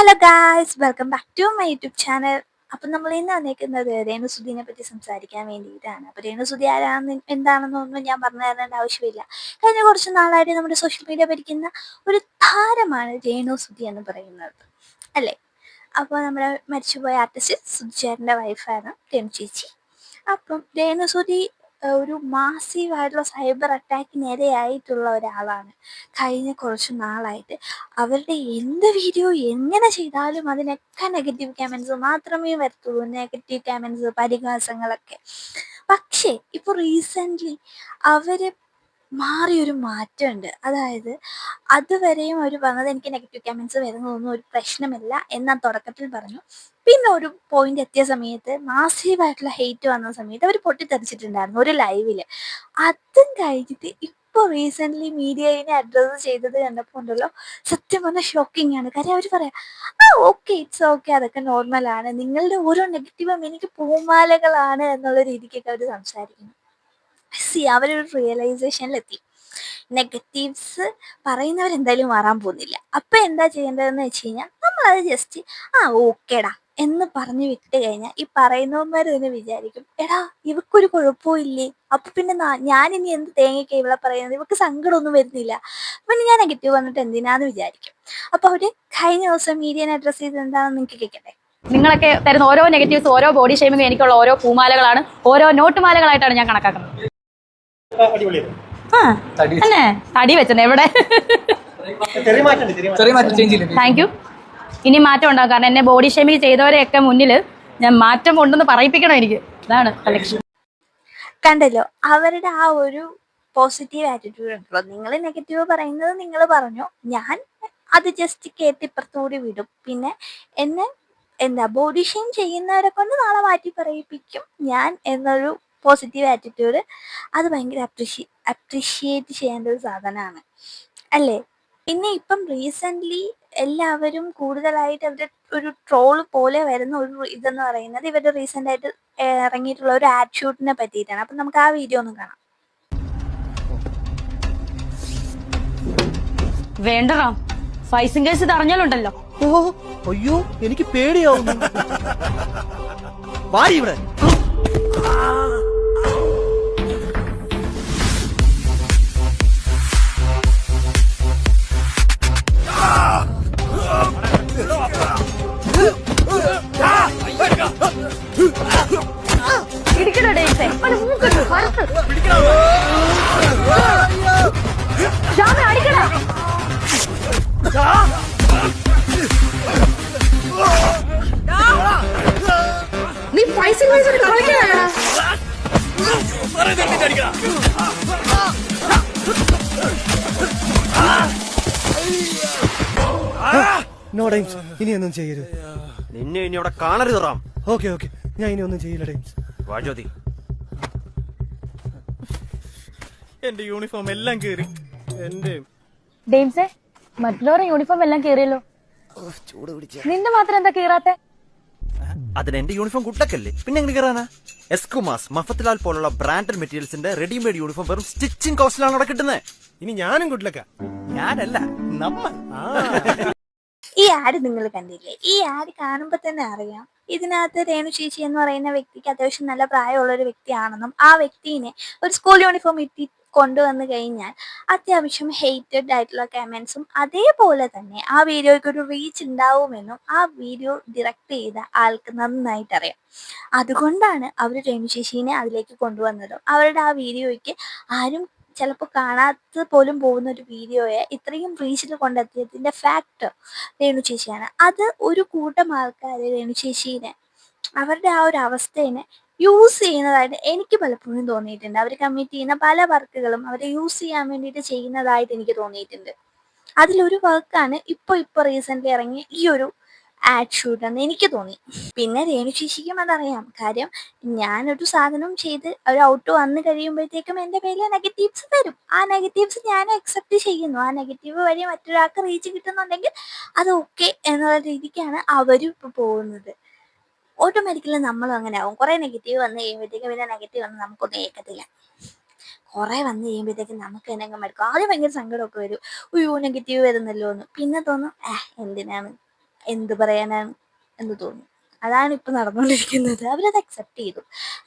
Hello guys welcome back to my YouTube channel അപ്പം നമ്മൾ ഇന്ന് വന്നേക്കുന്നത് രേണുസുദീനെ പറ്റി സംസാരിക്കാൻ വേണ്ടിയിട്ടാണ്. അപ്പോൾ രേണുസുദി ആരാണെന്ന് എന്താണെന്നൊന്നും ഞാൻ പറഞ്ഞു തരേണ്ട ആവശ്യമില്ല. കഴിഞ്ഞ കുറച്ച് നാളായിട്ട് നമ്മുടെ സോഷ്യൽ മീഡിയ ഭരിക്കുന്ന ഒരു താരമാണ് രേണുസുദി എന്ന് പറയുന്നത്. അല്ലേ? അപ്പോൾ നമ്മുടെ മരിച്ചുപോയ ആർട്ടിസ്റ്റ് സുധിചേരന്റെ വൈഫാണ് രേണു ചേച്ചി അപ്പം രേണുസുദി ഏഹ്, ഒരു മാസീവ് ആയിട്ടുള്ള സൈബർ അറ്റാക്കിന് ഇരയായിട്ടുള്ള ഒരാളാണ്. കഴിഞ്ഞ കുറച്ച് നാളായിട്ട് അവരുടെ എന്ത് വീഡിയോ എങ്ങനെ ചെയ്താലും അതിനൊക്കെ നെഗറ്റീവ് കമൻസ് മാത്രമേ വരത്തുള്ളൂ. നെഗറ്റീവ് കമൻസ് പരിഹാസങ്ങളൊക്കെ. പക്ഷേ ഇപ്പോൾ റീസെന്റ്ലി അവർ മാറിയൊരു മാറ്റമുണ്ട്. അതായത് അതുവരെയും അവർ പറഞ്ഞത് എനിക്ക് നെഗറ്റീവ് കമൻസ് വരുന്നതൊന്നും ഒരു പ്രശ്നമില്ല എന്നാ തുടക്കത്തിൽ പറഞ്ഞു. പിന്നെ ഒരു പോയിന്റ് എത്തിയ സമയത്ത് മാസീവായിട്ടുള്ള ഹെയ്റ്റ് വന്ന സമയത്ത് അവർ പൊട്ടിത്തെറിച്ചിട്ടുണ്ടായിരുന്നു ഒരു ലൈവിൽ അതും കഴിഞ്ഞിട്ട് ഇപ്പോൾ റീസെന്റ്ലി മീഡിയയിനെ അഡ്രസ്സ് ചെയ്തത് കണ്ടപ്പോൾ ഉണ്ടല്ലോ സത്യം പറഞ്ഞ ഷോക്കിംഗ് ആണ്. കാര്യം അവർ പറയാം ആ ഓക്കെ ഇറ്റ്സ് ഓക്കെ അതൊക്കെ നോർമലാണ് നിങ്ങളുടെ ഓരോ നെഗറ്റീവും എനിക്ക് പൂമാലകളാണ് എന്നുള്ള രീതിക്കൊക്കെ അവർ സംസാരിക്കുന്നു. സി അവരൊരു റിയലൈസേഷനിലെത്തി നെഗറ്റീവ്സ് പറയുന്നവർ പറയുന്നവരെന്തായാലും മാറാൻ പോകുന്നില്ല. അപ്പം എന്താ ചെയ്യേണ്ടതെന്ന് വെച്ച് കഴിഞ്ഞാൽ നമ്മളത് ജസ്റ്റ് ആ ഓക്കേടാ എന്ന് പറഞ്ഞു വിട്ട് കഴിഞ്ഞാൽ ഈ പറയുന്നവന്മാർ തന്നെ വിചാരിക്കും എടാ ഇവക്കൊരു കുഴപ്പവും ഇല്ലേ? അപ്പൊ പിന്നെ ഞാൻ ഇനി എന്ത് തേങ്ങയ്ക്ക് ഇവളെ പറയുന്നത്? ഇവക്ക് സങ്കടമൊന്നും വരുന്നില്ല. പിന്നെ ഞാൻ നെഗറ്റീവ് വന്നിട്ട് എന്തിനാന്ന് വിചാരിക്കും. അപ്പൊ അവർ കഴിഞ്ഞ ദിവസം മീഡിയൻ അഡ്രസ് ചെയ്ത് എന്താണെന്ന് നിങ്ങൾക്ക് കേൾക്കട്ടെ നിങ്ങളൊക്കെ തരുന്ന ഓരോ നെഗറ്റീവ്സ് ഓരോ ബോഡി ഷേമിങ് എനിക്കുള്ള ഓരോ പൂമാലകളാണ്. ഓരോ നോട്ടുമാലകളായിട്ടാണ് ഞാൻ കണക്കാക്കുന്നത്. തടി. വെച്ചത് എവിടെ? ചെറിയ മാറ്റമുണ്ട് ചെറിയ ചെറിയ മാറ്റം. ചേഞ്ച് ചെയ്യില്ലേ താങ്ക് യു ഇനി മാറ്റം ഉണ്ടാവും. കാരണം എന്നെ ബോഡി ഷേമിങ് ചെയ്തവരെയൊക്കെ മുന്നിൽ ഞാൻ മാറ്റം ഉണ്ടെന്ന് പറയിപ്പിക്കണം എനിക്ക്. ഇതാണ് കളക്ഷൻ കണ്ടല്ലോ അവരുടെ ആ ഒരു പോസിറ്റീവ് ആറ്റിറ്റ്യൂഡ് ഉണ്ടല്ലോ. നിങ്ങൾ നെഗറ്റീവ് പറയുന്നത് നിങ്ങൾ പറഞ്ഞു. ഞാൻ അത് ജസ്റ്റ് കേട്ട് ഇപ്പുറത്തുകൂടി വിടും. പിന്നെ എന്നെ എന്താ ബോഡി ഷെയിം ചെയ്യുന്നവരെ കൊണ്ട് നാളെ മാറ്റി പറയിപ്പിക്കും. ഞാൻ എന്നൊരു പോസിറ്റീവ് ആറ്റിറ്റ്യൂഡ് അത് ഭയങ്കര അപ്രിഷി അപ്രിഷിയേറ്റ് ചെയ്യേണ്ട ഒരു സാധനമാണ്. അല്ലേ? പിന്നെ ഇപ്പം റീസെന്റ്ലി എല്ലാവരും കൂടുതലായിട്ട് അവരുടെ ഒരു ട്രോൾ പോലെ വരുന്ന ഒരു ഇതെന്ന് പറയുന്നത് ഇവരുടെ റീസെന്റ് ആയിട്ട് ഇറങ്ങിയിട്ടുള്ള ഒരു ആഡ് ഷൂട്ടിനെ പറ്റിയിട്ടാണ്. അപ്പം നമുക്ക് ആ വീഡിയോ ഒന്ന് കാണാം. വേണ്ടറാ ഫൈസിംഗ് കേസ് ഇത് അറിഞ്ഞാലുണ്ടല്ലോ. ഓ അയ്യോ എനിക്ക് പേടിയാവുന്നു. വാരി ഇവിടെ. നീ പൈസ കളിക്കണ. നോ ഡൈംസ് ഇനി ഒന്നും ചെയ്യരുത്. നിന്നെ ഇനി അവിടെ കാണരുത് റാം. ഓക്കെ ഓക്കെ ഞാൻ ഇനി ഒന്നും ചെയ്യില്ല ഡൈംസ് വാജ്യോതി എന്റെ യൂണിഫോം എല്ലാം കേറി. എന്റെ ഡെയിംസേ മറ്റുള്ളവരുടെ യൂണിഫോം എല്ലാം കീറിയല്ലോ. നിന്റെ മാത്രം എന്താ കീറാത്തെ? അതിന് എന്റെ യൂണിഫോം കുട്ടക്കല്ലേ? പിന്നെ എങ്ങനെ കയറാനാ എസ്കുമാസ് മഫത്തിലാൽ പോലുള്ള ബ്രാൻഡഡ് മെറ്റീരിയൽസിന്റെ റെഡിമെയ്ഡ് യൂണിഫോം വെറും സ്റ്റിച്ചിങ് കോസ്റ്റിലാണ് അവിടെ കിട്ടുന്നത് ഇനി ഞാനും കുട്ടിലക്ക. ഞാനല്ല നമ്മൾ ഈ ആഡ് നിങ്ങൾ കണ്ടില്ലേ? ഈ ആഡ് കാണുമ്പോൾ തന്നെ അറിയാം. ഇതിനകത്ത് രേണു ചേച്ചി എന്ന് പറയുന്ന വ്യക്തിക്ക് അത്യാവശ്യം നല്ല പ്രായമുള്ള ഒരു വ്യക്തിയാണെന്നും ആ വ്യക്തിനെ ഒരു സ്കൂൾ യൂണിഫോം ഇട്ടി കൊണ്ടുവന്നു കഴിഞ്ഞാൽ അത്യാവശ്യം ഹെയ്റ്റഡ് ആയിട്ടുള്ള കമൻസും അതേപോലെ തന്നെ ആ വീഡിയോയ്ക്ക് ഒരു റീച്ച് ഉണ്ടാവുമെന്നും ആ വീഡിയോ ഡിറക്റ്റ് ചെയ്ത ആൾക്ക് നന്നായിട്ട് അറിയാം. അതുകൊണ്ടാണ് അവർ രേണു അതിലേക്ക് കൊണ്ടുവന്നത്. അവരുടെ ആ വീഡിയോയ്ക്ക് ആരും ചിലപ്പോൾ കാണാത്ത പോലും പോകുന്ന ഒരു വീഡിയോയെ ഇത്രയും റീച്ചിൽ കൊണ്ടെത്തിയതിന്റെ ഫാക്ടർ രേണു ചേച്ചിയാണ് അത് ഒരു കൂട്ടം ആൾക്കാർ രേണു ചേച്ചീനെ അവരുടെ ആ ഒരു അവസ്ഥേനെ യൂസ് ചെയ്യുന്നതായിട്ട് എനിക്ക് പലപ്പോഴും തോന്നിയിട്ടുണ്ട്. അവർ കമ്മിറ്റ് ചെയ്യുന്ന പല വർക്കുകളും അവർ യൂസ് ചെയ്യാൻ വേണ്ടിയിട്ട് ചെയ്യുന്നതായിട്ട് എനിക്ക് തോന്നിയിട്ടുണ്ട്. അതിലൊരു വർക്കാണ് ഇപ്പോൾ ഇപ്പോൾ റീസെന്റ്ലി ഇറങ്ങിയ ഈ ഒരു ആഡ് ഷൂട്ട് എന്ന് എനിക്ക് തോന്നി. പിന്നെ രേണു ചേച്ചിക്കും അതറിയാം. കാര്യം ഞാനൊരു സാധനം ചെയ്ത് ഒരു ഔട്ട് വന്ന് കഴിയുമ്പോഴത്തേക്കും എന്റെ പേരിൽ നെഗറ്റീവ്സ് വരും. ആ നെഗറ്റീവ്സ് ഞാൻ അക്സെപ്റ്റ് ചെയ്യുന്നു. ആ നെഗറ്റീവ് വഴി മറ്റൊരാൾക്ക് റീച്ച് കിട്ടുന്നുണ്ടെങ്കിൽ അത് ഓക്കെ എന്നുള്ള രീതിക്കാണ് അവരും ഇപ്പോൾ പോകുന്നത്. ഓട്ടോമാറ്റിക്കലി നമ്മളും അങ്ങനെ ആവും. കുറേ നെഗറ്റീവ് വന്നു കഴിയുമ്പോഴത്തേക്കും പിന്നെ നെഗറ്റീവ് വന്ന് നമുക്കൊന്നും ഏക്കത്തില്ല കുറേ വന്നു കഴിയുമ്പോഴത്തേക്കും നമുക്ക് അങ്ങ് മടുക്കും. ആദ്യം ഭയങ്കര സങ്കടമൊക്കെ വരും. ഉയ്യോ നെഗറ്റീവ് വരുന്നല്ലോ എന്ന്. പിന്നെ തോന്നും ഏഹ് എന്തിനാണ്? എന്ത് പറയാനാണ്? എന്ന് തോന്നും. അതാണ് ഇപ്പൊ നടന്നുകൊണ്ടിരിക്കുന്നത്. അവരത് അക്സെപ്റ്റ് ചെയ്തു.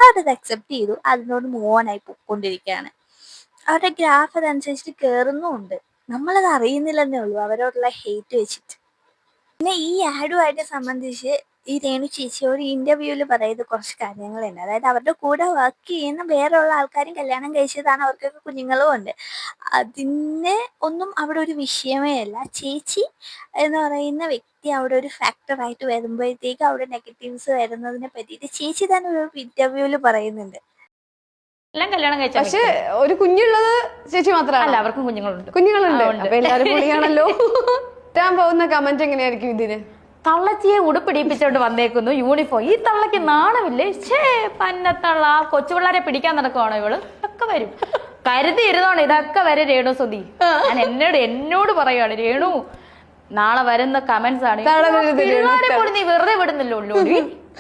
അവരത് അക്സെപ്റ്റ് ചെയ്തു. അതിനോട് മോനായി പൊയ്ക്കൊണ്ടിരിക്കുകയാണ്. അവരുടെ ഗ്രാഫ് അതനുസരിച്ചിട്ട് കയറുന്നുമുണ്ട് നമ്മളത് അറിയുന്നില്ലെന്നേ ഉള്ളൂ. അവരോടുള്ള ഹേറ്റ് വെച്ചിട്ട്. പിന്നെ ഈ ആഡുമായിട്ട് സംബന്ധിച്ച് ഈ രേണു ചേച്ചിയോട് ഇന്റർവ്യൂവിൽ പറയുന്ന കുറച്ച് കാര്യങ്ങളുണ്ട് അതായത് അവരുടെ കൂടെ വർക്ക് ചെയ്യുന്ന വേറെയുള്ള ആൾക്കാരും കല്യാണം കഴിച്ചതാണ് അവർക്കൊക്കെ കുഞ്ഞുങ്ങളും ഉണ്ട്. അതിന് ഒന്നും അവിടെ ഒരു വിഷയമേ അല്ല. ചേച്ചി എന്ന് പറയുന്ന വ്യക്തി അവിടെ ഒരു ഫാക്ടറായിട്ട് വരുമ്പോഴത്തേക്ക് അവിടെ നെഗറ്റീവ്സ് വരുന്നതിനെ പറ്റിയിട്ട് ചേച്ചി തന്നെ ഒരു ഇന്റർവ്യൂവിൽ പറയുന്നുണ്ട്. എല്ലാം കല്യാണം കഴിച്ച പക്ഷെ ഒരു കുഞ്ഞുള്ളത് ചേച്ചി അല്ല മാത്രമല്ല അവർക്കും കുഞ്ഞുങ്ങളുണ്ട്. കുഞ്ഞുങ്ങളുണ്ട്. എല്ലാവരും കിട്ടാൻ പോകുന്ന കമന്റ് എങ്ങനെയായിരിക്കും ഇതിന്? തള്ളച്ചിയെ ഉടുപ്പിടിപ്പിച്ചോണ്ട് വന്നേക്കുന്നു യൂണിഫോം ഈ തള്ളക്ക് നാണമില്ലേ? ഛേ പന്നത്തള്ള ആ കൊച്ചുപിള്ളാരെ പിടിക്കാൻ നടക്കുവാണോ ഇവൾ? ഒക്കെ വരും. കരുതി ഇരുന്നോണം ഇതൊക്കെ വരെ രേണു സുധി. ഞാൻ എന്നോട് എന്നോട് പറയുവാണ് രേണു നാളെ വരുന്ന കമന്റ്സ് ആണ്. നീ വെറുതെ വിടുന്നില്ലോ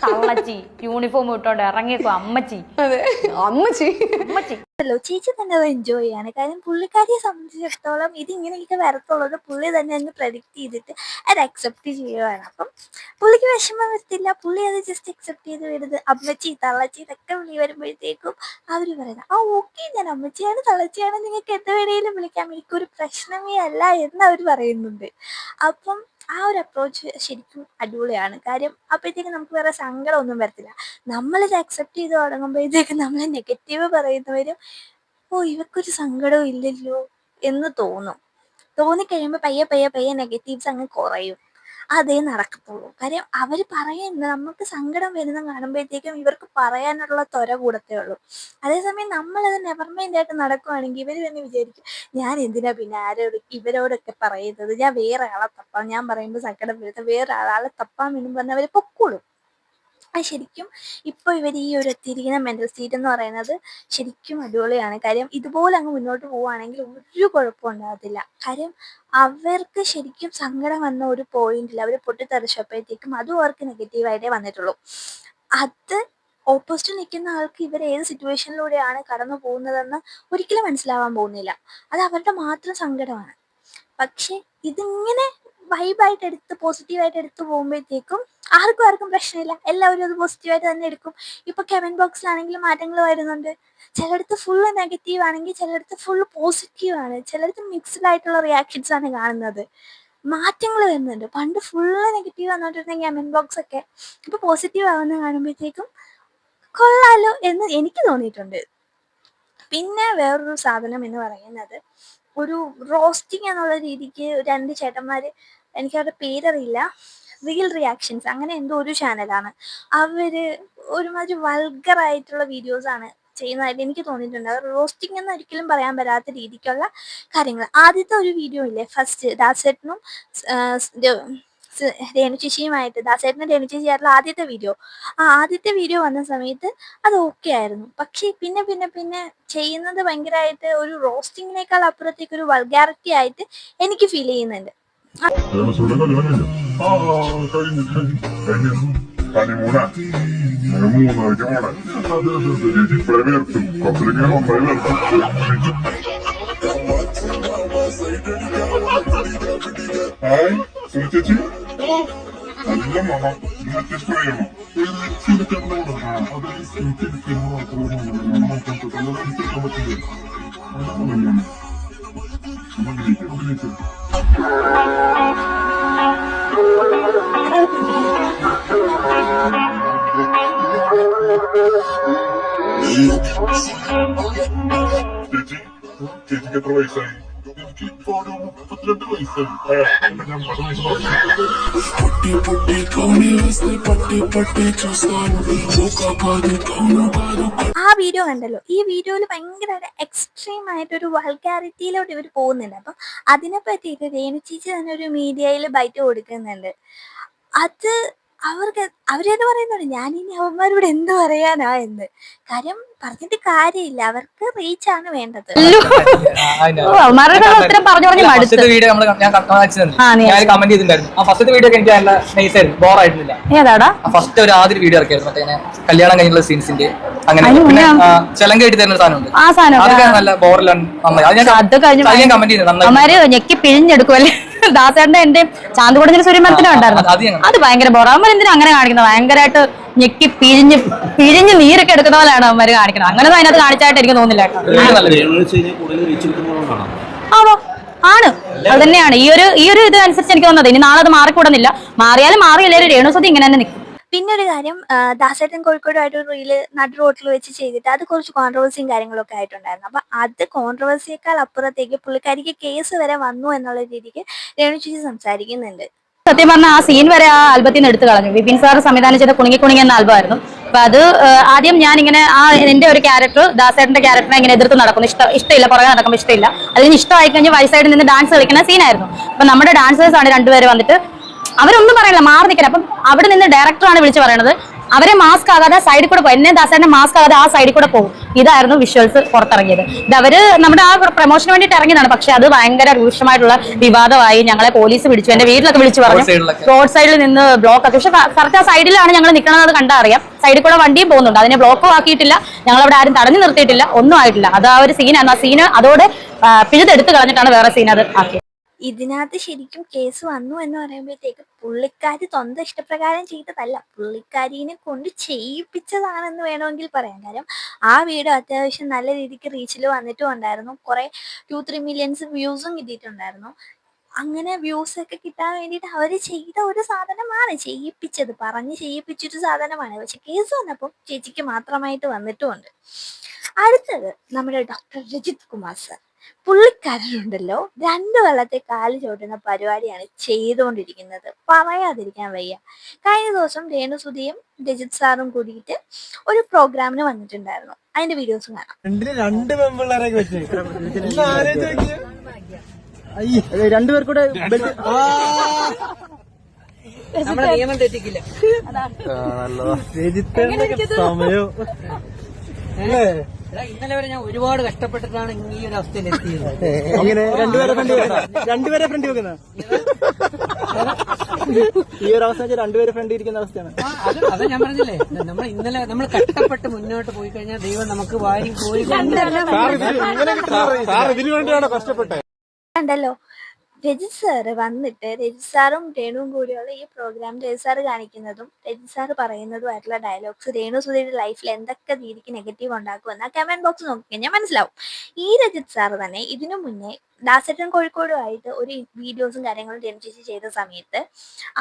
തള്ളച്ചി യൂണിഫോം ഇട്ടോണ്ട് ഇറങ്ങിയപ്പോ അമ്മച്ചി. അതെ. അമ്മച്ചി. അമ്മച്ചി. ല്ലോ ചേച്ചി തന്നെ അത് എൻജോയ് ചെയ്യാണ്. കാരണം പുള്ളിക്കാരിയെ സംബന്ധിച്ചിടത്തോളം ഇത് ഇങ്ങനെയൊക്കെ വരത്തുള്ളത് പുള്ളി തന്നെ ഒന്ന് പ്രഡിക്റ്റ് ചെയ്തിട്ട് അത് അക്സെപ്റ്റ് ചെയ്യുവാണ്. അപ്പം പുള്ളിക്ക് വിഷമം വരത്തില്ല. പുള്ളി അത് ജസ്റ്റ് അക്സെപ്റ്റ് ചെയ്ത് വരുന്നത് അമ്മച്ചി തള്ളച്ചി ഇതൊക്കെ വിളി വരുമ്പോഴത്തേക്കും അവർ പറയുന്നത് ആ ഓക്കെ ഞാൻ അമ്മച്ചിയാണ് തള്ളച്ചിയാണ്. നിങ്ങൾക്ക് എന്ത് വേണേലും വിളിക്കാം. എനിക്കൊരു പ്രശ്നമേ അല്ല എന്ന് അവർ പറയുന്നുണ്ട്. അപ്പം ആ ഒരു അപ്രോച്ച് ശരിക്കും അടിപൊളിയാണ്. കാര്യം അപ്പോഴത്തേക്ക് നമുക്ക് വേറെ സങ്കടമൊന്നും വരത്തില്ല. നമ്മളിത് അക്സെപ്റ്റ് ചെയ്ത് തുടങ്ങുമ്പോഴത്തേക്ക് നമ്മൾ നെഗറ്റീവ് പറയുന്നവരും ഓ ഇവക്കൊരു സങ്കടവും ഇല്ലല്ലോ എന്ന് തോന്നും. തോന്നിക്കഴിയുമ്പോൾ പയ്യെ പയ്യെ പയ്യെ നെഗറ്റീവ്സ് അങ്ങ് കുറയും. അതേ നടക്കത്തുള്ളൂ. കാര്യം അവർ പറയുന്നത് നമുക്ക് സങ്കടം വരുന്ന കാണുമ്പോഴത്തേക്കും ഇവർക്ക് പറയാനുള്ള ത്വര കൂടത്തേ ഉള്ളൂ. അതേസമയം നമ്മളത് നെവർ മൈൻഡ് ആയിട്ട് നടക്കുവാണെങ്കിൽ ഇവർ തന്നെ വിചാരിക്കും ഞാൻ എന്തിനാ പിന്നെ ആരോട് ഇവരോടൊക്കെ പറയുന്നത്? ഞാൻ വേറെ ആളെ തപ്പാം. ഞാൻ പറയുമ്പോൾ സങ്കടം വരുന്നത് വേറെ ആളെ തപ്പാം എന്നും പറഞ്ഞ് അവർ പൊക്കോളും. അത് ശരിക്കും ഇപ്പോൾ ഇവർ ഈ ഒരു എത്തിയിരിക്കുന്ന മെന്റൽ സ്റ്റേറ്റ് എന്ന് പറയുന്നത് ശരിക്കും അടിപൊളിയാണ്. കാര്യം ഇതുപോലെ അങ്ങ് മുന്നോട്ട് പോവുകയാണെങ്കിൽ ഒരു കുഴപ്പവും ഉണ്ടാകത്തില്ല. കാര്യം അവർക്ക് ശരിക്കും സങ്കടം വന്ന ഒരു പോയിന്റിൽ അവർ പൊട്ടിത്തെറിച്ചപ്പോഴത്തേക്കും അതും അവർക്ക് നെഗറ്റീവായിട്ടേ വന്നിട്ടുള്ളൂ. അത് ഓപ്പോസിറ്റ് നിൽക്കുന്ന ആൾക്ക് ഇവർ ഏത് സിറ്റുവേഷനിലൂടെയാണ് കടന്നു പോകുന്നതെന്ന് ഒരിക്കലും മനസ്സിലാവാൻ പോകുന്നില്ല. അത് അവരുടെ മാത്രം സങ്കടമാണ്. പക്ഷെ ഇതിങ്ങനെ വൈബായിട്ട് എടുത്ത് പോസിറ്റീവായിട്ട് എടുത്തു പോകുമ്പോഴത്തേക്കും ആർക്കും ആർക്കും പ്രശ്നമില്ല. എല്ലാവരും അത് പോസിറ്റീവായിട്ട് തന്നെ എടുക്കും. ഇപ്പൊ കമന്റ് ബോക്സിലാണെങ്കിലും മാറ്റങ്ങൾ വരുന്നുണ്ട്. ചിലയിടത്ത് ഫുള്ള് നെഗറ്റീവ് ആണെങ്കിൽ ചിലയിടത്ത് ഫുള്ള് പോസിറ്റീവ് ആണ്. ചിലയിടത്ത് മിക്സ്ഡ് ആയിട്ടുള്ള റിയാക്ഷൻസ് ആണ് കാണുന്നത്. മാറ്റങ്ങൾ വരുന്നുണ്ട്. പണ്ട് ഫുള്ള് നെഗറ്റീവ് വന്നോണ്ടിരുന്ന കമന്റ് ബോക്സ് ഒക്കെ ഇപ്പൊ പോസിറ്റീവ് ആവുന്ന കാണുമ്പോഴത്തേക്കും കൊള്ളാലോ എന്ന് എനിക്ക് തോന്നിയിട്ടുണ്ട്. പിന്നെ വേറൊരു സാധനം എന്ന് പറയുന്നത് ഒരു റോസ്റ്റിംഗ് എന്നുള്ള രീതിക്ക് രണ്ട് ചേട്ടന്മാർ എനിക്കവരുടെ പേരറിയില്ല. റിയൽ റിയാക്ഷൻസ് അങ്ങനെ എന്തോ ഒരു ചാനലാണ് അവർ ഒരുമാതിരി വൾഗറായിട്ടുള്ള വീഡിയോസാണ് ചെയ്യുന്നതായിട്ട് എനിക്ക് തോന്നിയിട്ടുണ്ട്. അവർ റോസ്റ്റിംഗ് എന്ന് ഒരിക്കലും പറയാൻ പറ്റാത്ത രീതിക്കുള്ള കാര്യങ്ങൾ. ആദ്യത്തെ ഒരു വീഡിയോ ഇല്ലേ? ഫസ്റ്റ് ദാസേട്ടനും രേണു ചേച്ചിയുമായിട്ട് ദാസേട്ടനും രേണു ചേച്ചിയായിട്ടുള്ള ആദ്യത്തെ വീഡിയോ ആ ആദ്യത്തെ വീഡിയോ വന്ന സമയത്ത് അത് ഓക്കെ ആയിരുന്നു. പക്ഷേ പിന്നെ പിന്നെ പിന്നെ ചെയ്യുന്നത് ഭയങ്കരമായിട്ട് ഒരു റോസ്റ്റിങ്ങിനേക്കാൾ അപ്പുറത്തേക്ക് ഒരു വൾഗാരിറ്റി ആയിട്ട് എനിക്ക് ഫീൽ ചെയ്യുന്നുണ്ട്. ഹണിമൂണ. മൂന്നാഴ്ച ചേച്ചി ഇപ്പഴേ വേർത്തും. കുറച്ചിലേക്ക് നന്നായി വേർത്തും. ഹായ് സുനി ചേച്ചി. നല്ല മണ മറ്റേ സ്പ്രേ ചെയ്യണം ചേച്ചി ചേച്ചിക്ക് എത്ര വയസ്സായി. എനിക്ക് ഒരു മുപ്പത്തിരണ്ട് ആ വീഡിയോ കണ്ടല്ലോ. ഈ വീഡിയോയിൽ ഭയങ്കര എക്സ്ട്രീം ആയിട്ട് ഒരു വൾഗാരിറ്റിയിലോട്ട് ഇവർ പോകുന്നുണ്ട്. അപ്പൊ അതിനെ പറ്റിയിട്ട് രേണു ചേച്ചി തന്നെ ഒരു മീഡിയയിൽ ബൈറ്റ് കൊടുക്കുന്നുണ്ട്. അത് അവർക്ക് അവരെന്ന് പറയുന്നുണ്ട്? ഞാൻ ഇനി അവന്മാരോട് എന്ത് പറയാനാ? എന്ന്. കാര്യം പറഞ്ഞിട്ട് കാര്യമില്ല. അവർക്ക് റീച്ച് ആണ് വേണ്ടത്. ഉത്തരം പറഞ്ഞു പറഞ്ഞു മടുത്തു വീഡിയോ നമ്മൾ ഞാൻ ഞാൻ കമന്റ് ചെയ്തിട്ടുണ്ടായിരുന്നു. ആ ഫസ്റ്റ് വീഡിയോ ഒക്കെ എനിക്ക് നല്ല നൈസ് ആയിരുന്നു. ബോർ ആയിരുന്നില്ല ഏതാടാ? ഫസ്റ്റ് ഒരു ആദ്യ വീഡിയോ ഇറക്കിയായിരുന്നു. മറ്റേ കല്യാണം കഴിഞ്ഞുള്ള സീൻസിന്റെ അങ്ങനെ. പിന്നെ ചെലങ്ക തരുന്ന അതൊക്കെ നല്ല ബോറിലാണ് ഞാൻ കമന്റ് ചെയ്തു. ഞെക്കി പിഴിഞ്ഞെടുക്കുമല്ലേ ദാസേട്ടന്റെ എന്റെ ചാന്തുകൂടത്തിന് സൂര്യമരത്തിനും ആ, ഉണ്ടായിരുന്നു. അത് അത് ഭയങ്കര ബോറാവുമ്പോ എന്തിനാ അങ്ങനെ കാണിക്കുന്നത്? ഭയങ്കരമായിട്ട് ഞെക്കി പിഴിഞ്ഞ് പിഴിഞ്ഞ് നീരൊക്കെ എടുക്കുന്ന പോലെയാണ് അവന്മാര് കാണിക്കുന്നത്. അങ്ങനെ അതിനകത്ത് കാണിച്ചായിട്ട് എനിക്ക് തോന്നുന്നില്ല കേട്ടോ. വീഡിയോ നല്ല വീഡിയോ. ആണോ? ആണ്. അത് തന്നെയാണ്. ഈ ഒരു ഈ ഒരു ഇത് അനുസരിച്ച് എനിക്ക് തോന്നുന്നത്. ഇനി നാളെ അത് മാറിക്കൂടുന്നില്ല. മാറിയാലും മാറിയില്ലേ രേണുസതി ഇങ്ങനെ തന്നെ നിൽക്കും പിന്നെ ഒരു കാര്യം ദാസേട്ടൻ കോഴിക്കോടുമായിട്ട് ഒരു റീൽ നടു റോട്ടിൽ വെച്ച് ചെയ്തിട്ട് അത് കുറച്ച് കോൺട്രവേഴ്സിയും കാര്യങ്ങളൊക്കെ ആയിട്ടുണ്ടായിരുന്നു. അപ്പൊ അത് കോൺട്രവേഴ്സിയേക്കാൾ അപ്പുറത്തേക്ക് പുള്ളിക്കാരിക്ക് കേസ് വരെ വന്നു എന്നുള്ള രീതിക്ക് രേണു ചേച്ചി സംസാരിക്കുന്നുണ്ട്. സത്യം പറഞ്ഞാൽ ആ സീൻ വരെ ആ ആൽബത്തിൽ നിന്ന് എടുത്തു കളഞ്ഞു. വിപിൻ സാർ സംവിധാനം ചെയ്ത കുണുങ്ങി കുണുങ്ങി എന്ന ആൽബമായിരുന്നു. അപ്പൊ അത് ആദ്യം ഞാൻ ഇങ്ങനെ ആ എന്റെ ഒരു ക്യാരക്ടർ ദാസേട്ടന്റെ ക്യാരക്ടറിനെ ഇങ്ങനെ എതിർത്ത് നടക്കുന്നു. ഇഷ്ടം ഇഷ്ടമില്ല പുറകെ നടക്കുമ്പോൾ ഇഷ്ടമില്ല. അതിന് ഇഷ്ടമായി കഴിഞ്ഞ് വയസ്സായിട്ട് നിന്ന് ഡാൻസ് കളിക്കുന്ന സീനായിരുന്നു അപ്പൊ നമ്മുടെ ഡാൻസേഴ്സ് ആണ് രണ്ടുപേര് വന്നിട്ട് അവരൊന്നും പറയില്ല മാറി നിൽക്കണം അപ്പം അവിടെ നിന്ന് ഡയറക്ടറാണ് വിളിച്ച് പറയണത് അവരെ മാസ്ക് ആകാതെ സൈഡിൽ കൂടെ പോകും. എന്നെ ദാസേന്റെ മാസ്ക് ആകാതെ ആ സൈഡിൽ കൂടെ പോകും. ഇതായിരുന്നു വിഷ്വൽസ് പുറത്തിറങ്ങിയത്. ഇത് അവർ നമ്മുടെ ആ പ്രൊമോഷന് വേണ്ടിയിട്ട് ഇറങ്ങിയതാണ്. പക്ഷെ അത് ഭയങ്കര രൂക്ഷമായിട്ടുള്ള വിവാദമായി ഞങ്ങളെ പോലീസ് പിടിച്ചു എന്റെ വീട്ടിലൊക്കെ വിളിച്ചു പറഞ്ഞു. റോഡ് സൈഡിൽ നിന്ന് ബ്ലോക്ക് ആക്കി. പക്ഷെ കറക്റ്റ് ആ സൈഡിലാണ് ഞങ്ങൾ നിൽക്കണമെന്ന് അത് കണ്ടാ അറിയാം. സൈഡിൽ കൂടെ വണ്ടിയും പോകുന്നുണ്ട്. അതിനെ ബ്ലോക്കും ആക്കിയിട്ടില്ല. ഞങ്ങൾ അവിടെ ആരും തടഞ്ഞു നിർത്തിയിട്ടില്ല. ഒന്നും ആയിട്ടില്ല. അത് ആ ഒരു സീനാണ് ആ സീന് അതോടെ പിഴുതെടുത്ത് കളഞ്ഞിട്ടാണ് വേറെ സീൻ അത് ആക്കിയത്. ഇതിനകത്ത് ശരിക്കും കേസ് വന്നു എന്ന് പറയുമ്പോഴത്തേക്ക് പുള്ളിക്കാരി സ്വന്തം ഇഷ്ടപ്രകാരം ചെയ്തതല്ല. പുള്ളിക്കാരിനെ കൊണ്ട് ചെയ്യിപ്പിച്ചതാണെന്ന് വേണമെങ്കിൽ പറയാം. കാരണം ആ വീഡിയോ അത്യാവശ്യം നല്ല രീതിക്ക് റീച്ചിൽ വന്നിട്ടും ഉണ്ടായിരുന്നു. കുറെ ടു ത്രീ മില്യൺസ് വ്യൂസും കിട്ടിയിട്ടുണ്ടായിരുന്നു. അങ്ങനെ വ്യൂസ് ഒക്കെ കിട്ടാൻ വേണ്ടിയിട്ട് അവർ ചെയ്ത ഒരു സാധനമാണ് ചെയ്യിപ്പിച്ചത്. പറഞ്ഞ് ചെയ്യിപ്പിച്ചൊരു സാധനമാണ്. പക്ഷെ കേസ് വന്നപ്പോൾ ചേച്ചിക്ക് മാത്രമായിട്ട് വന്നിട്ടുമുണ്ട്. അടുത്തത് നമ്മുടെ ഡോക്ടർ രജിത് കുമാർ സർ പുള്ളിക്കാരനുണ്ടല്ലോ. രണ്ട് വെള്ളത്തെ കാൽ ചോട്ടുന്ന പരിപാടിയാണ് ചെയ്തുകൊണ്ടിരിക്കുന്നത്. പറയാതിരിക്കാൻ വയ്യ. കഴിഞ്ഞ ദിവസം രേണുസുതിയും രജിത് സാറും കൂടിയിട്ട് ഒരു പ്രോഗ്രാമിന് വന്നിട്ടുണ്ടായിരുന്നു. അതിന്റെ വീഡിയോസ് കാണാം. രണ്ട് സമയം. അല്ലേ? ഇന്നലെ വരെ ഞാൻ ഒരുപാട് കഷ്ടപ്പെട്ടിട്ടാണ് ഈ ഒരു അവസ്ഥയിൽ എത്തിയത്. രണ്ടുപേരെ ഫ്രണ്ട് വെക്കുന്ന രണ്ടുപേരെ ഫ്രണ്ട് വെക്കുന്ന ഈ ഒരു അവസ്ഥ വെച്ചാൽ രണ്ടുപേരെ ഫ്രണ്ട് ഇരിക്കുന്ന അവസ്ഥയാണ്. അത് അത് ഞാൻ പറഞ്ഞില്ലേ നമ്മൾ ഇന്നലെ നമ്മൾ കഷ്ടപ്പെട്ട് മുന്നോട്ട് പോയി കഴിഞ്ഞാൽ ദൈവം നമുക്ക് വാരി പോയി ഇതിനു വേണ്ടിയാണോ കഷ്ടപ്പെട്ടത്? കണ്ടല്ലോ. രജിത് സാറ് വന്നിട്ട് രജിത് സാറും രേണുവും കൂടിയുള്ള ഈ പ്രോഗ്രാം രജിത് സാറ് കാണിക്കുന്നതും രജിത് സാറ് പറയുന്നതുമായിട്ടുള്ള ഡയലോഗ്സ് രേണു സുധയുടെ ലൈഫിൽ എന്തൊക്കെ രീതിക്ക് നെഗറ്റീവ് ഉണ്ടാക്കുമെന്ന് കമന്റ് ബോക്സ് നോക്കിക്കഴിഞ്ഞാൽ മനസ്സിലാവും. ഈ രജിത് സാറ് തന്നെ ഇതിനു മുന്നേ ദാസറ്റൻ കോഴിക്കോടുമായിട്ട് ഒരു വീഡിയോസും കാര്യങ്ങളും രേണു ചേച്ചി ചെയ്ത സമയത്ത്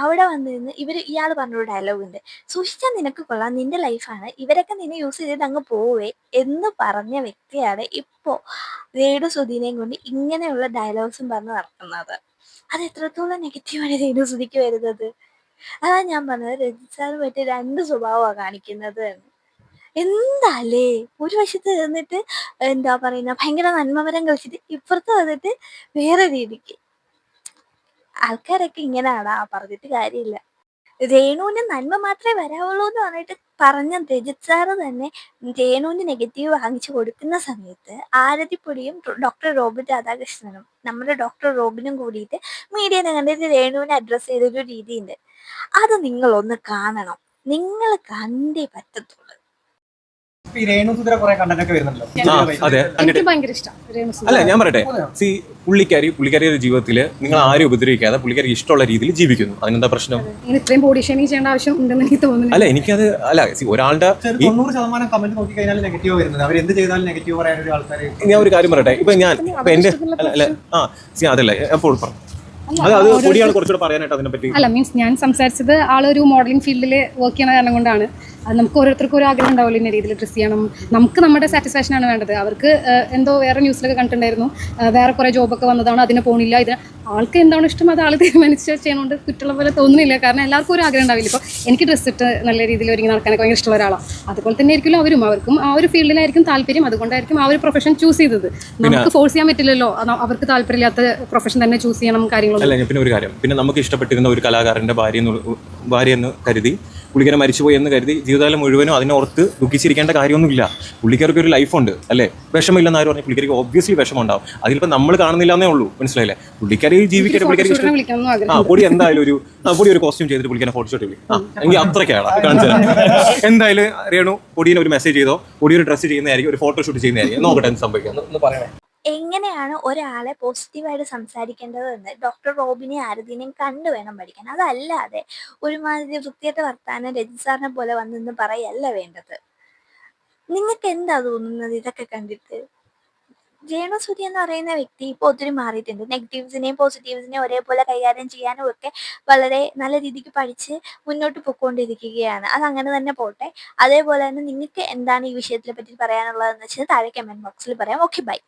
അവിടെ വന്ന് നിന്ന് ഇവർ ഇയാൾ പറഞ്ഞൊരു ഡയലോഗ് ഉണ്ട്. സൂക്ഷിച്ചാൽ നിനക്ക് കൊള്ളാം നിന്റെ ലൈഫാണ് ഇവരൊക്കെ നിന്നെ യൂസ് ചെയ്ത് അങ്ങ് പോവേ എന്ന് പറഞ്ഞ വ്യക്തിയാണ് ഇപ്പോൾ രേണു സുധീനെയും കൊണ്ട് ഇങ്ങനെയുള്ള ഡയലോഗ്സും പറഞ്ഞ് നടക്കുന്നത് അത് എത്രത്തോളം നെഗറ്റീവാണ് വേണു സുധിക്ക് വരുന്നത്? അതാ ഞാൻ പറഞ്ഞത് രജിത് സാറ് പറ്റിയ രണ്ട് സ്വഭാവമാണ് കാണിക്കുന്നത് എന്ന്. എന്താലേ? ഒരു വശത്ത് നിന്നിട്ട് എന്താ പറയുന്ന ഭയങ്കര നന്മപരം കളിച്ചിട്ട് ഇപ്പുറത്ത് വന്നിട്ട് വേറെ രീതിക്ക്. ആൾക്കാരൊക്കെ ഇങ്ങനെയാടാ പറഞ്ഞിട്ട് കാര്യമില്ല. രേണുവിന് നന്മ മാത്രമേ വരാവുള്ളൂ എന്ന് പറഞ്ഞിട്ട് പറഞ്ഞ രജിത് തന്നെ രേണുവിന് നെഗറ്റീവ് വാങ്ങിച്ചു കൊടുക്കുന്ന സമയത്ത് ആരതിപ്പൊടിയും ഡോക്ടർ റോബിൻ രാധാകൃഷ്ണനും നമ്മുടെ ഡോക്ടർ റോബിനും കൂടിയിട്ട് മീഡിയനെ കണ്ടിട്ട് രേണുവിനെ അഡ്രസ്സ് ചെയ്തൊരു രീതിയുണ്ട്. അത് നിങ്ങളൊന്ന് കാണണം. നിങ്ങൾ കണ്ടേ പറ്റത്തുള്ളൂ. അല്ല ഞാൻ പറയട്ടെ. സി പുള്ളിക്കാരി പുള്ളിക്കാരിയുടെ ജീവിതത്തിൽ നിങ്ങൾ ആരും ഉപദ്രവിക്കാതെ പുള്ളിക്കാരി ഇഷ്ടമുള്ള രീതിയിൽ ജീവിക്കുന്നു. അതിനെന്താ പ്രശ്നം? ഇത്രയും ബോഡി ഷേമിംഗ് ചെയ്യേണ്ട ആവശ്യം ഉണ്ടെന്ന് എനിക്ക് തോന്നുന്നു അല്ല എനിക്കത് അല്ല സി ഒരാളുടെ തൊണ്ണൂറ് ശതമാനം കമന്റ് നോക്കി കഴിഞ്ഞാൽ നെഗറ്റീവ് വരുന്നത്. അവർ എന്ത് ചെയ്താലും നെഗറ്റീവ് പറയാൻ ഒരു ആൾക്കാർ ഞാൻ ഒരു കാര്യം പറയട്ടെ. ഇപ്പൊ ഞാൻ ഇപ്പൊ എന്റെ അല്ല ആ സി അതല്ല അപ്പോൾ പറഞ്ഞു. അല്ല മീൻസ് ഞാൻ സംസാരിച്ചത് ആളൊരു മോഡലിംഗ് ഫീൽഡിൽ വർക്ക് ചെയ്യുന്ന കാരണം കൊണ്ടാണ്. അത് നമുക്ക് ഓരോരുത്തർക്കും ഒരു ആഗ്രഹം ഉണ്ടാവില്ല ഇന്ന രീതിയിൽ ഡ്രസ് ചെയ്യണം. നമുക്ക് നമ്മുടെ സാറ്റിസ്ഫാക്ഷൻ ആണ് വേണ്ടത്. അവർക്ക് എന്തോ വേറെ ന്യൂസിലൊക്കെ കണ്ടിട്ടുണ്ടായിരുന്നു. വേറെ കുറേ ജോബൊക്കെ വന്നതാണ് അതിന് പോണില്ല ഇത് ആൾക്ക് എന്താണ് ഇഷ്ടം അത് ആൾ തീരുമാനിച്ച് ചെയ്യണോണ്ട് കുറ്റുള്ള പോലെ തോന്നുന്നില്ല. കാരണം എല്ലാവർക്കും ഒരു ആഗ്രഹം ഉണ്ടാവില്ല. ഇപ്പോൾ എനിക്ക് ഡ്രസ്സ് ഇട്ട് നല്ല രീതിയിൽ ഒരുങ്ങി നടക്കാനൊക്കെ ഭയങ്കര ഇഷ്ടമുള്ള ഒരാളാണ് അതുപോലെ തന്നെ ആയിരിക്കും അവരും. അവർക്കും ആ ഒരു ഫീൽഡിലായിരിക്കും താല്പര്യം. അതുകൊണ്ടായിരിക്കും ആ ഒരു പ്രൊഫഷൻ ചൂസ് ചെയ്തത്. നമുക്ക് ഫോഴ്സ് ചെയ്യാൻ പറ്റില്ലല്ലോ. അവർക്ക് താല്പര്യമില്ലാത്ത പ്രൊഫഷൻ തന്നെ ചൂസ് ചെയ്യണം കാര്യങ്ങളൊന്നും അല്ല പിന്നെ ഒരു കാര്യം. പിന്നെ നമുക്ക് ഇഷ്ടപ്പെട്ടിരുന്ന ഒരു കലാകാരന്റെ ഭാര്യ എന്ന് ഭാര്യ എന്ന് കരുതി പുള്ളിക്കാരൻ മരിച്ചുപോയി എന്ന് കരുതി ജീവിതകാലം മുഴുവനും അതിനെ ഓർത്ത് ദുഃഖിച്ചിരിക്കേണ്ട കാര്യമൊന്നുമില്ല. പുള്ളിക്കാർക്ക് ഒരു ലൈഫുണ്ട് അല്ലേ? വിഷമില്ലെന്ന് ആരും പറഞ്ഞു? പുള്ളിക്കാർക്ക് ഒബ്വിയസ്ലി വിഷമുണ്ടാവും അതിലിപ്പോൾ നമ്മൾ കാണുന്നില്ല എന്നേ ഉള്ളൂ മനസ്സിലായില്ലേ? പുള്ളിക്കാരി ജീവിക്കട്ടെ പുള്ളിക്കാരി ഇഷ്ടം ആ പൊടി എന്തായാലും ഒരു ആ, പൊടി ഒരു കോസ്റ്റ്യൂം ചെയ്തിട്ട് പുള്ളിക്കാരെ ഫോട്ടോഷൂട്ട് വിളി. ആ എങ്കിൽ അത്രയ്ക്കാണ് കാണിച്ചു തരാം. എന്തായാലും രേണു പൊടിയെ ഒരു മെസ്സേജ് ചെയ്തോ? പൊടി ഒരു ഡ്രസ്സ് ചെയ്യുന്നതായിരിക്കും ഒരു ഫോട്ടോ ഫോട്ടോഷൂട്ട് ചെയ്യുന്നതായിരിക്കും. നോക്കട്ടെ എന്ത് സംഭവിക്കാം എന്ന് പറയണേ. എങ്ങനെയാണ് ഒരാളെ പോസിറ്റീവായിട്ട് സംസാരിക്കേണ്ടത് എന്ന് ഡോക്ടർ റോബിനെ ആരതിനെയും കണ്ടു വേണം പഠിക്കാൻ. അതല്ലാതെ ഒരുമാതിരി വൃത്തിയായിട്ട് വർത്താനം രജിത് സാറിനെ പോലെ വന്നെന്ന് പറയല്ല വേണ്ടത്. നിങ്ങൾക്ക് എന്താ തോന്നുന്നത് ഇതൊക്കെ കണ്ടിട്ട്? രേണുസുതി എന്ന് പറയുന്ന വ്യക്തി ഇപ്പോൾ ഒത്തിരി മാറിയിട്ടുണ്ട്. നെഗറ്റീവ്സിനെയും പോസിറ്റീവ്സിനെയും ഒരേപോലെ കൈകാര്യം ചെയ്യാനും ഒക്കെ വളരെ നല്ല രീതിക്ക് പഠിച്ച് മുന്നോട്ട് പൊയ്ക്കൊണ്ടിരിക്കുകയാണ് അത് അങ്ങനെ തന്നെ പോട്ടെ. അതേപോലെ തന്നെ നിങ്ങൾക്ക് എന്താണ് ഈ വിഷയത്തിനെ പറ്റി പറയാനുള്ളതെന്ന് വെച്ചാൽ താഴെ കമന്റ് ബോക്സിൽ പറയാം. Okay bye